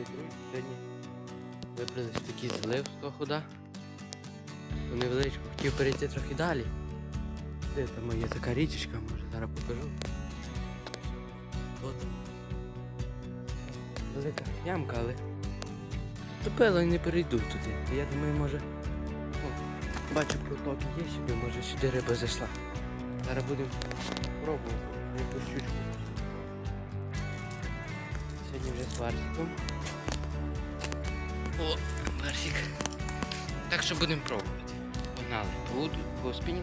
Привіт, друзі. Сьогодні вибрались в такий злив з того худа. То невеличко хотів перейти трохи далі. Де там є така річечка, може зараз покажу. От. Велика ямка, але топило і не перейду туди. Я думаю, може. О, бачу проток є сюди, може сюди риба зайшла. Зараз будемо пробувати якусь щучку. Сьогодні вже з Барсиком. Так що будемо пробувати. Погнали. По спині.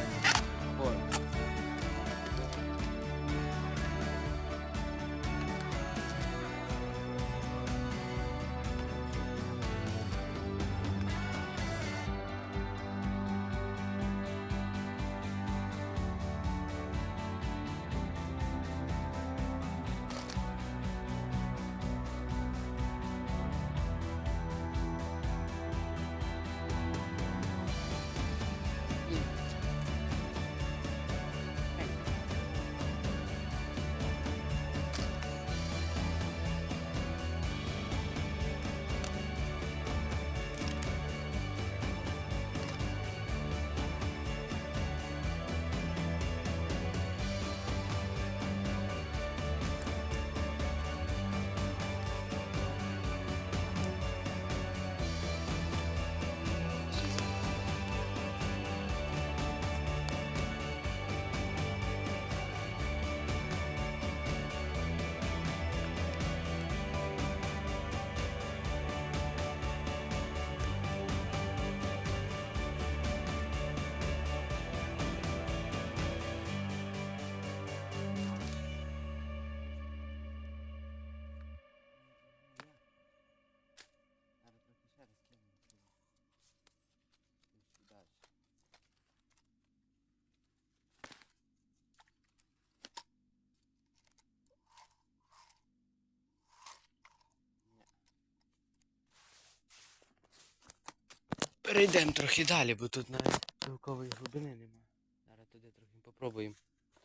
Перейдемо трохи далі, бо тут навіть цілкової глибини немає. Зараз туди трохи попробуємо.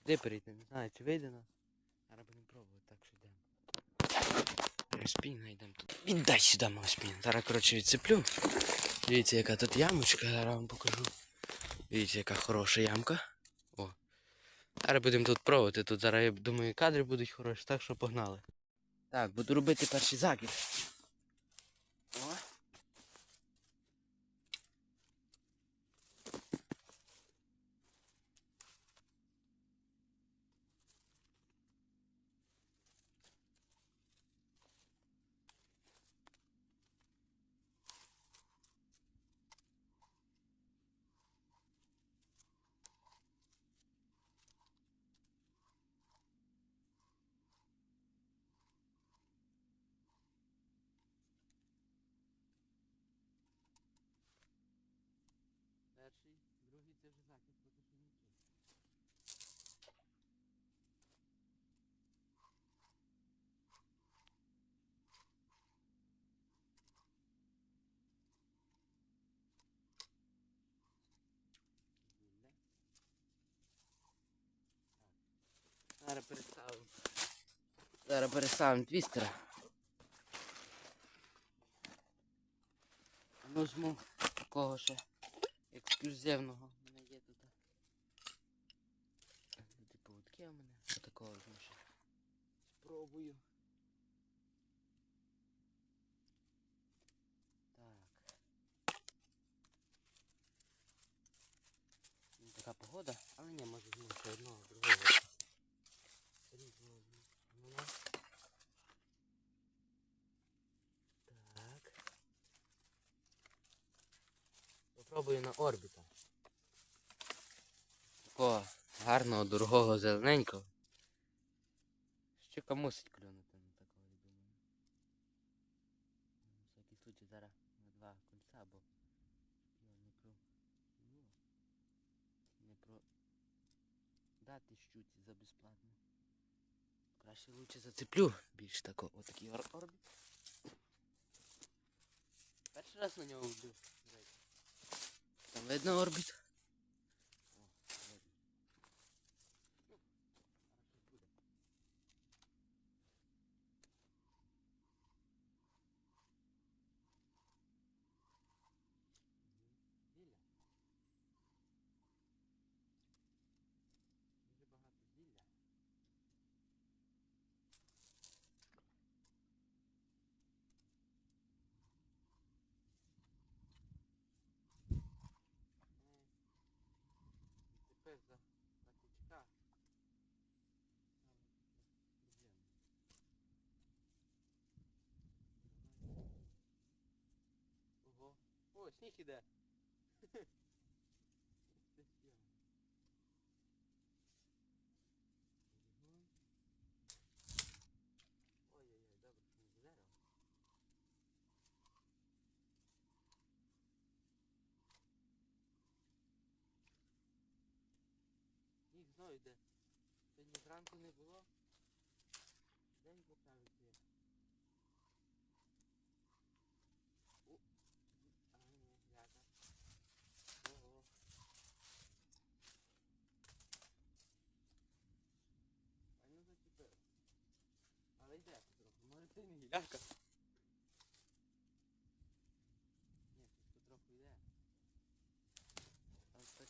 Туди перейти, не знаю, чи вийде нас. Зараз будемо пробувати, так що йдемо. Спінь знайдемо тут. Віддай сюди мого спінь. Зараз, коротше, відцеплю. Дивіться, яка тут ямочка, зараз вам покажу. Дивіться, яка хороша ямка. О. Зараз будемо тут пробувати. Тут зараз, я думаю, кадри будуть хороші, так що погнали. Так, буду робити перший закид. О. Перший, другий це вже захід, поки що нічого. Вільне. Так. Зараз переставимо. Зараз переставимо твістера. Нажму такого ще ексклюзивного. У мене є тут. Люди поводки у мене. Отакого візьму ще. Спробую. Ну, Така погода, але ні, може ще одного, другого. Різного візьму. Ну, Так. Попробую на орбіта. Такого гарного, дорогого, зелененького. Щука мусить клюнути на такого, я думаю. На всякий случай зараз на два кольця, бо його не про. Не про. Дати щуці за безплатно. Краще лучше зацеплю більш тако. Отакий орбіт. Перший раз на нього вбив. Там видно орбіт. О, видно. Ну, зараз щось буде. Мгм. Зілля. Дуже багато зілля. Тепер за, за кучка. Ого. О, сніг іде. Це сьогодні. Мгм. Ой-ой-ой, добре, що не з дерева. Сніг знову йде. Сьогодні зранку не було. День почав йти. У. А ні, ляка. Ого. Файно зачепив. Але йде потроху. Може це не гіляка. Щось потроху йде.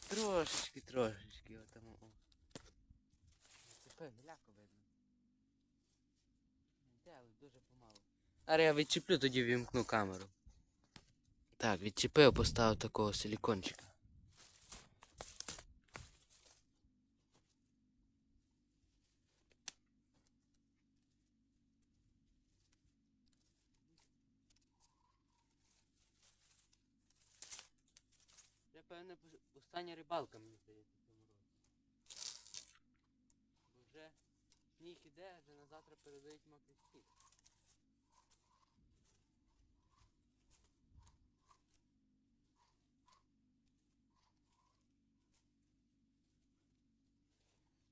Трошечки, трошечки, отому. О. Зачепив, видно. Йде, але дуже помалу. Зараз я відчеплю, тоді вімкну камеру. Так, відчепив, поставив такого силікончика. Це, певне, остання рибалка, мені здається, в цьому році. Бо вже сніг іде, вже на завтра передають мокрий сніг.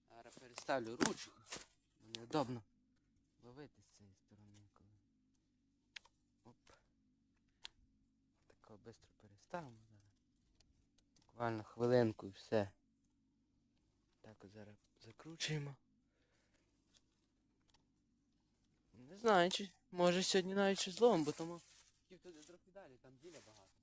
Зараз переставлю ручку. Неудобно ловити з цієї сторони, коли. Оп. Тако швидко переставимо зараз. Буквально хвилинку і все. Так от зараз закручуємо. Не знаю, чи може сьогодні навіть щось зловимо, бо тому хотів туди трохи далі, там біля багато.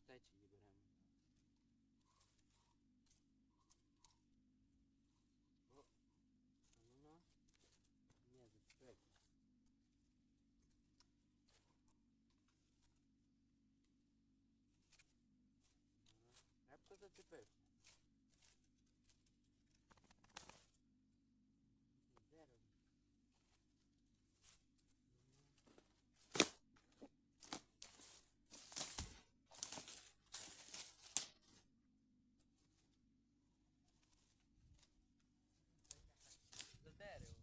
Вздовж течії беремо. О, а ну на. Ні, Репко Ага, Крепко зачепив. Дерево. За дерево.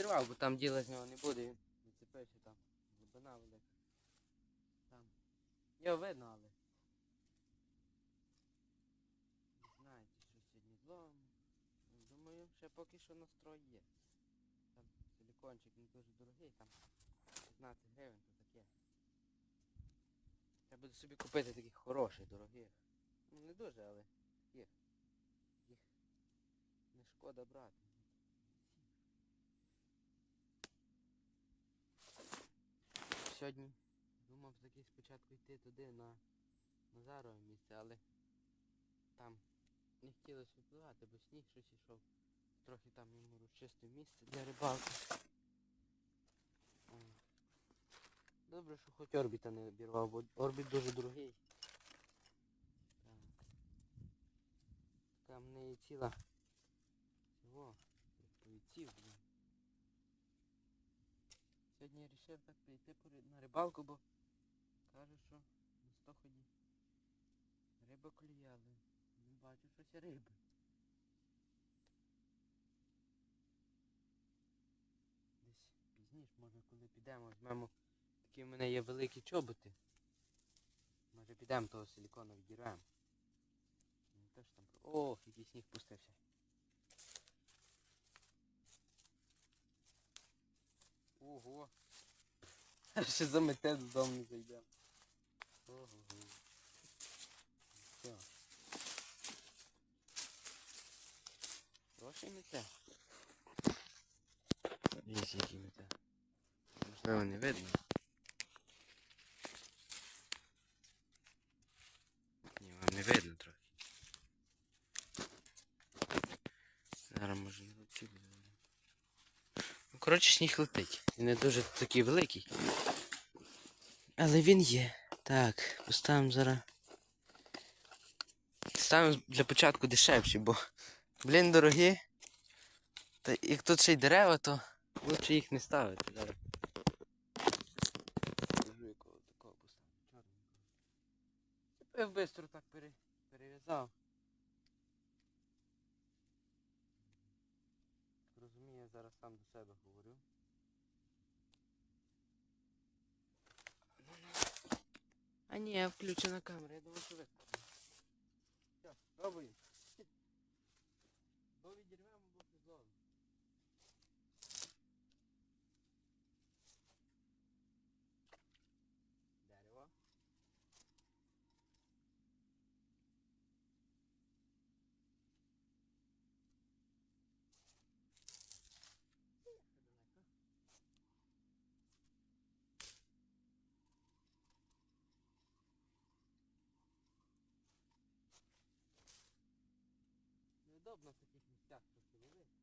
Відкривав, бо там діла з нього не буде, він відцепився там. Глибина велика. Там. Його видно, але. Не знаєте, що сьогодні. Ну, Думаю, ще поки що настрой є. Там силікончик не дуже дорогий, там 15 гривень, то таке. Я буду собі купити таких хороших, дорогих. Ну не дуже, але таких. Їх не шкода брати. Сьогодні думав таки спочатку йти туди на Назарове місце, але там не хотілося впливати, бо сніг щось ішов. Трохи там йому розчистив місце для рибалки. Добре, що хоч орбіта не обірвав, бо орбіт дуже дорогий. Так. Така в неї ціла. Чого? Повіців, блін. Сьогодні я вирішив так прийти на рибалку, бо каже, що на стоході риба але не бачу щось риби. Десь пізніше, може коли підемо, візьмемо такі в мене є великі чоботи. Може підемо того силікону відірвемо. Ох, який сніг пустився. Ого. Ще замете додому не зайдемо. Ого. Все. Хороший мете. Дивіться, який мете. Можливо, не видно. Ні, вам не видно трохи. Зараз може не летів. Ну, коротше, сніг летить. Він не дуже такий великий. Але він є. Так, поставимо зараз. Ставимо для початку дешевші, бо, блін, дорогі. Та як тут ще й дерева, то лучше їх не ставити. Зараз. Я швидко так перев'язав. Зараз сам до себе говорю. А ні, включена камера, я думаю, що ви. Все, пробуємо. Неудобно в таких місцях ловити.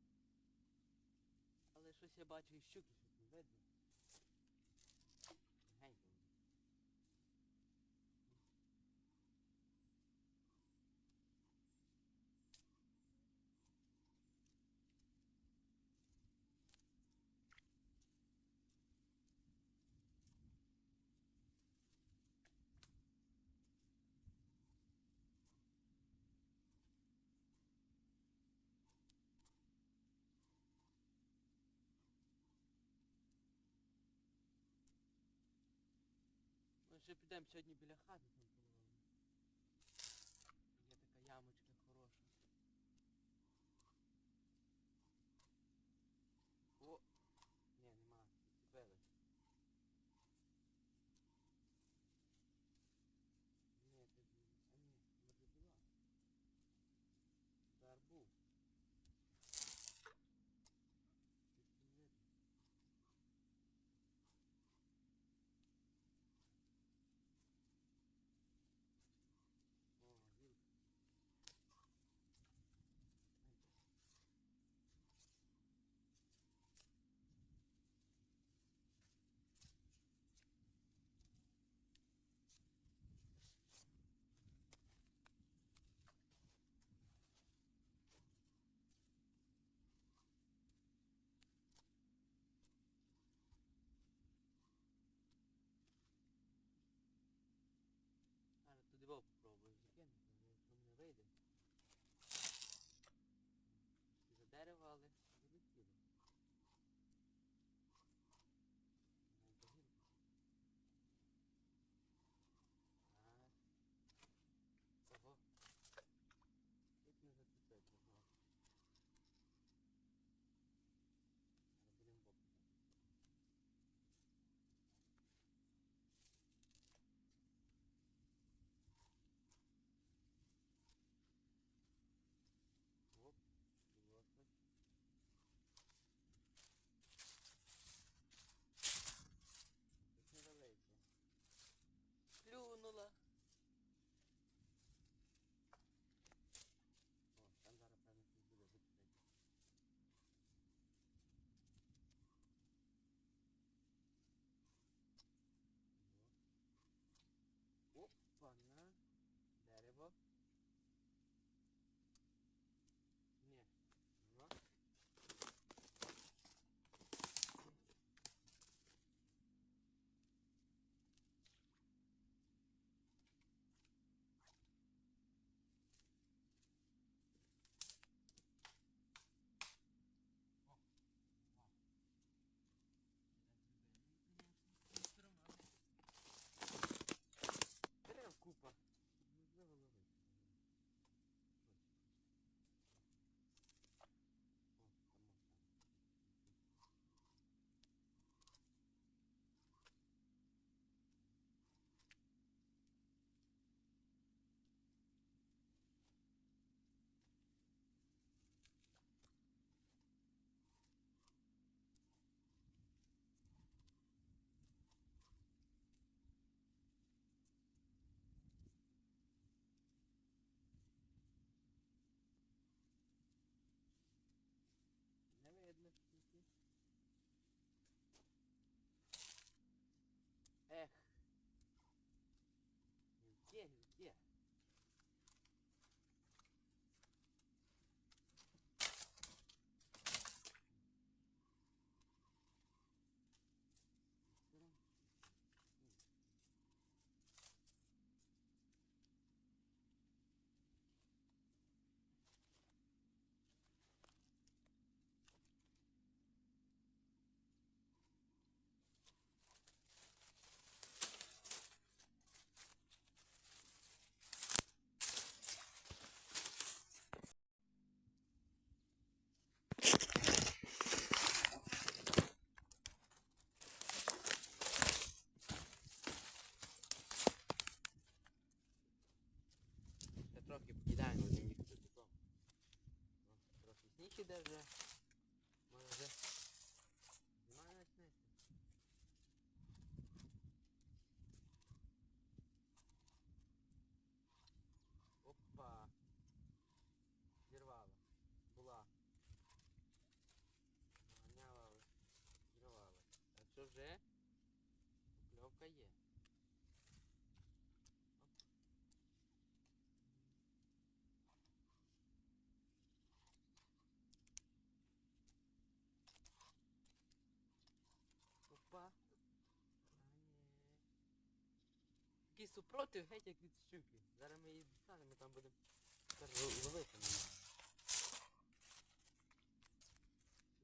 Але щось я бачу і щуки, щось не видно. Ще підемо сьогодні біля хати আছে Такий супротив геть як від щуки. Зараз ми її дістанемо, там будемо ловити. на неї.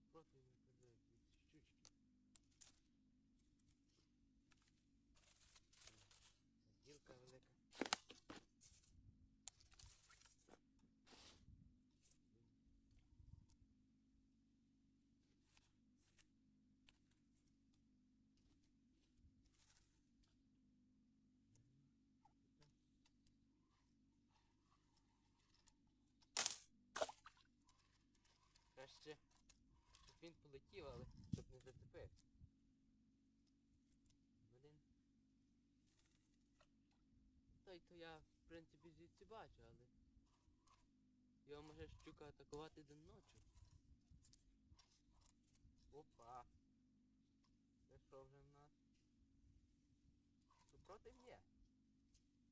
Супротив я кажу, як від щучки. Гілка велика. Краще, щоб він полетів, але щоб не зацепив. Блін. Той то я, в принципі, звідси бачу, але його може щука атакувати день ночі. Опа. Це що вже в нас? Супротив є.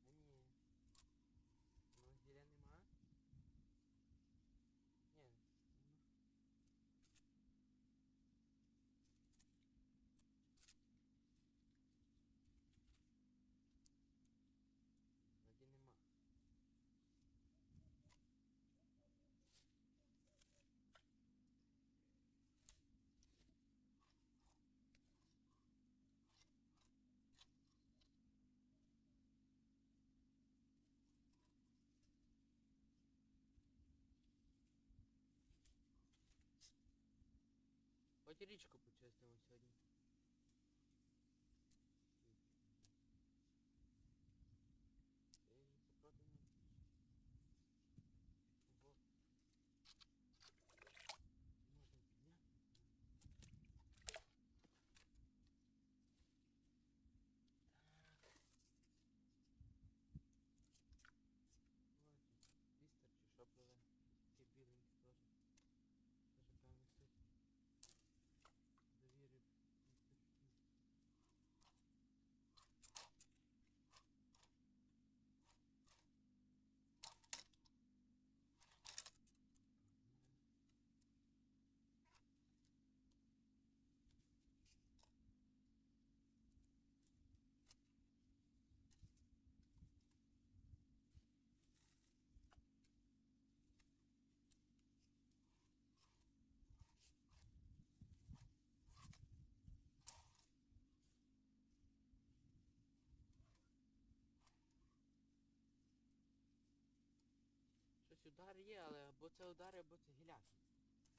А ні. Ну, гіля нема. Ні. нема. Вроді нема. Хоч річку почистимо сьогодні. Це її супротив не Ого. Можна підняти. Так. Вістер чи що пливе? Такий біленький теж. Теж певно хтось завірив. вістер. Щось удар є, але або це удари, або це гіляки. Ну,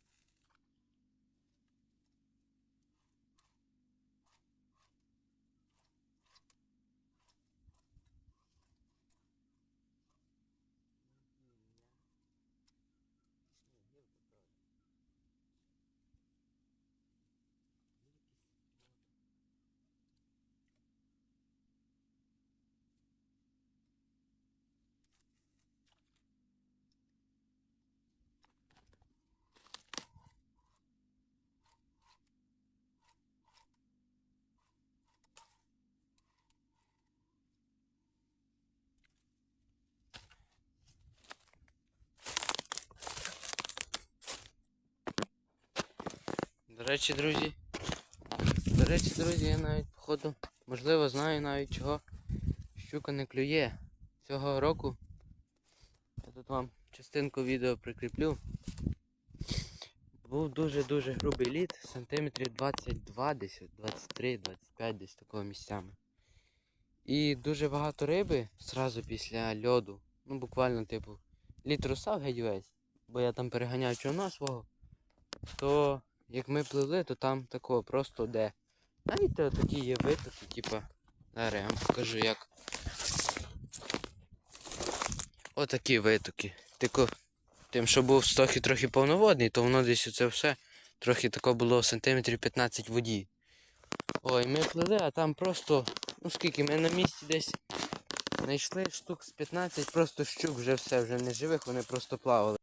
гілля. Ні, гілка теж. Гілки супротив. До речі, друзі. До речі, друзі, я навіть походу, можливо, знаю навіть чого щука не клює. Цього року я тут вам частинку відео прикріплю. Був дуже-дуже грубий лід, сантиметрів 22 десь, 23, 25 десь такого місцями. І дуже багато риби зразу після льоду. Ну буквально, типу, лід русав геть весь, бо я там переганяв човна свого, то як ми пливли, то там такого просто де. Знаєте, такі є витоки, типа. Зараз я вам покажу як. Отакі витоки. Тако Тим, що був стохи трохи повноводний, то воно десь оце все трохи тако було сантиметрів 15 в воді. Ой, ми плили, а там просто, ну скільки, ми на місці десь знайшли штук з 15, просто щук вже все, вже не живих, вони просто плавали.